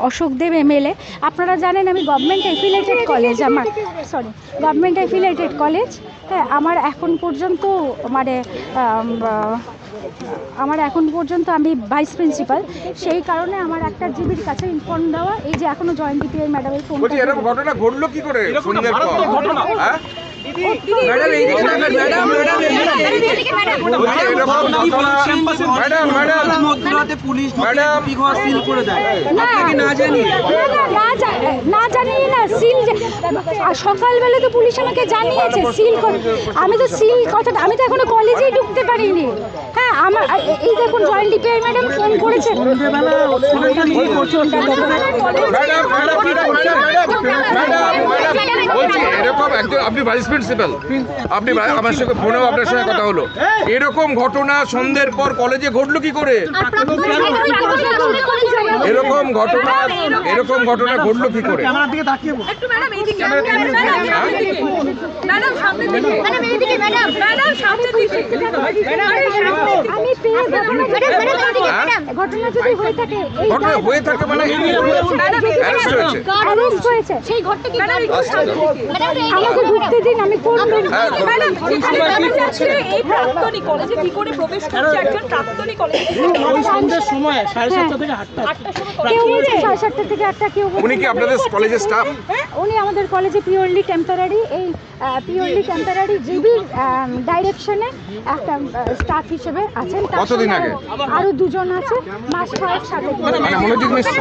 অশোক দেব MLA. আপনারা জানেন আমি গভর্নমেন্ট অ্যাফিলেটেড কলেজ আমার সরি গভর্নমেন্ট অ্যাফিলেটেড কলেজ হ্যাঁ আমার এখন পর্যন্ত মানে আমার এখন পর্যন্ত আমি ভাইস প্রিন্সিপাল সেই কারণে আমার একটা জিবির কাছে ইনফর্ম দেওয়া এই যে এখনও জয়েন্ট ডিপিআই ম্যাডামের ফোন ঘটনা ঘটলো কি করে? হ্যাঁ? ম্যাডাম এইদিকে তাকান ম্যাডাম ম্যাডাম বলছি ম্যাডাম ম্যাডাম মধ্যরাতে পুলিশ ম্যাডাম। ঘর সিল করে দেয় না না জানিয়ে না না না না সিল সকালবেলা তো পুলিশ আমাকে জানিয়েছে সিল আমি তো সিল কথাটা আমি তো এখনও কলেজেই ঢুকতে পারিনি হ্যাঁ আমার এই দেখুন জয়েন্ট ডিপিআই ম্যাডাম ফোন করেছে ম্যাডাম ম্যাডাম ম্যাডাম প্রিন্সিপাল আপনি আমার সঙ্গে ফোনেও আপনার সঙ্গে কথা হলো এরকম ঘটনা সন্ধ্যের পর কলেজে ঘটলো কি করে এরকম ঘটনা এরকম ঘটনা ঘটলো কি করে ম্যাডাম এইদিকে দিকে ম্যাডাম ম্যাডাম এইদিকে ম্যাডাম ম্যাডাম সামনের দিকে ম্যাডাম আমি পেয়ে ঘটনা হ্যাঁ? যদি হয়ে থাকে এই ঘটনা হয়ে থাকে মানে অ্যারেস্ট হয়েছে। সেই ঘরটা কি আমাকে ঢুকতে দিন আমি কোন হ্যাঁ, এই প্রাক্তনী কলেজে কি করে প্রবেশ করছে? একজন প্রাক্তনী কলেজে ওই সন্ধ্যের সময় সাড়ে সাতটা থেকে আটটা আটটার সময় কেউ বলছে সাড়ে সাতটা থেকে আটটা কেউ উনি কি আপনাদের কলেজের স্টাফ উনি আমাদের কলেজে পিওরলি টেম্পোরারি এই পিওরলি টেম্পোরারি জিবির ডাইরেকশনে একটা স্টাফ হিসেবে আছেন। তার কতদিন আগে? আরো- আরও দুজন আছে। মাস ছয়েক সাথে মানে মনোজিৎ মিশ্র।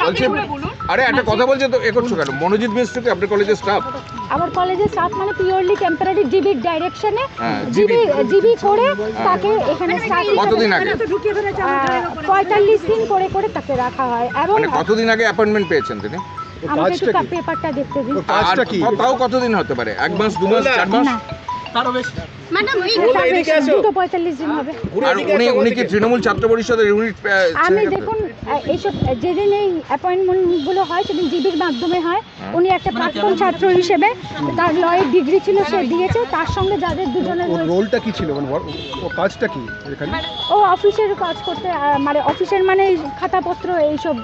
বলছি আরে একটা কথা বলছে তো এ করছ কেন? মনোজিৎ মিশ্র কি আপনার কলেজের স্টাফ আমার কলেজের স্টাফ মানে পিওরলি টেম্পোরারি জিবির ডাইরেকশনে হ্যাঁ, জিবি জিবি করে তাকে এখানে স্টাফ কতদিন আগে? পঁয়তাল্লিশ দিন করে করে তাকে রাখা হয়। এবং মানে কতদিন আগে অ্যাপয়েন্টমেন্ট পেয়েছেন তিনি? আমাকে একটু পেপারটা দেখতে দিন। তাও কতদিন হতে পারে? এক মাস দু মাস চার মাস? তারও বেশি। তার বেশি, দুটো পঁয়তাল্লিশ দিন হবে। আর উনি উনি কি তৃণমূল ছাত্র পরিষদের ইউনিট আমি দেখুন এইসব যেদিন এই অ্যাপয়েন্টমেন্টগুলো হয় সেদিন জিবির মাধ্যমে হয়। উনি একটা প্রাক্তন ছাত্র হিসেবে তার লয়ের ডিগ্রি ছিল সে দিয়েছে। তার সঙ্গে যাদের দুজনের রোলটা কি ছিল? মানে কাজটা কি ও অফিসের কাজ করতে মানে অফিসের মানে খাতাপত্র এইসব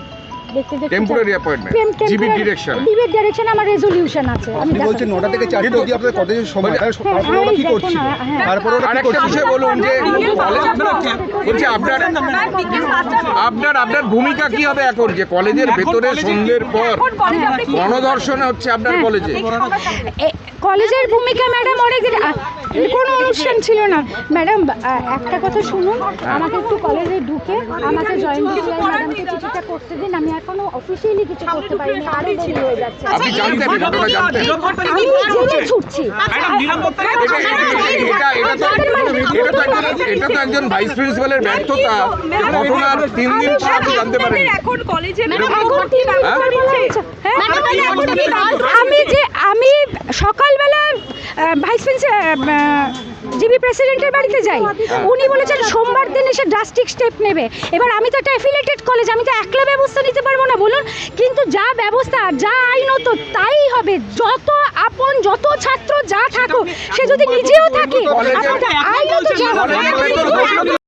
দেখতে দেখতে টেম্পোরারি অ্যাপয়েন্টমেন্ট জিবি ডিরেকশন জিবির ডিরেকশন আমার রেজলিউশন আছে। আমি আপনি বলছেন দেখাচ্ছি। থেকে চারটে কিন্তু- অবধি আপনাদের কতদিন সময় তাহলে হ্যাঁ, ওরা কি হ্যাঁ। ওরা একটা বিষয় বলুন যে বলছি আপনার আপনার আপনার ভূমিকা কি হবে এখন? যে কলেজের ভেতরে সন্ধ্যের পর গণধর্ষণ হচ্ছে আপনার হ্যাঁ। কলেজে। কলেজের ভূমিকা ম্যাডাম অনেকদিন আ, কোনো অনুষ্ঠান ছিল না। ম্যাডাম একটা কথা শুনুন। আমাকে একটু কলেজে ঢুকে আমাকে জয়েন ম্যাডামকে করতে দিন। আমি এখনও অফিসিয়ালি কিছু করতে পারিনি। আরও দেরি হয়ে যাচ্ছে। আপনি জানতেন ঘটনা জানতেন আমি জেনে ছুটছি। এটা এটা এটা তো এটা তো একজন এটা তো একজন ভাইস প্রিন্সিপালের ব্যর্থতা ঘটনার তিন দিন পর জানতে পারেন এখন কলেজে এখন কি হ্যাঁ? হ্যাঁ? আমি যে আমি সকালবেলা ভাইস জিবি প্রেসিডেন্টের বাড়িতে যাই। উনি বলেছেন সোমবার দিন এসে ড্রাস্টিক স্টেপ নেবে। এবার আমি তো একটা অ্যাফিলেটেড কলেজ আমি তো একলা ব্যবস্থা নিতে পারব না বলুন। কিন্তু যা ব্যবস্থা যা আইন আইনত তাই হবে। যত আপন যত ছাত্র যা থাকুক সে যদি নিজেও থাকে কলেজে- আইনত যা হবে।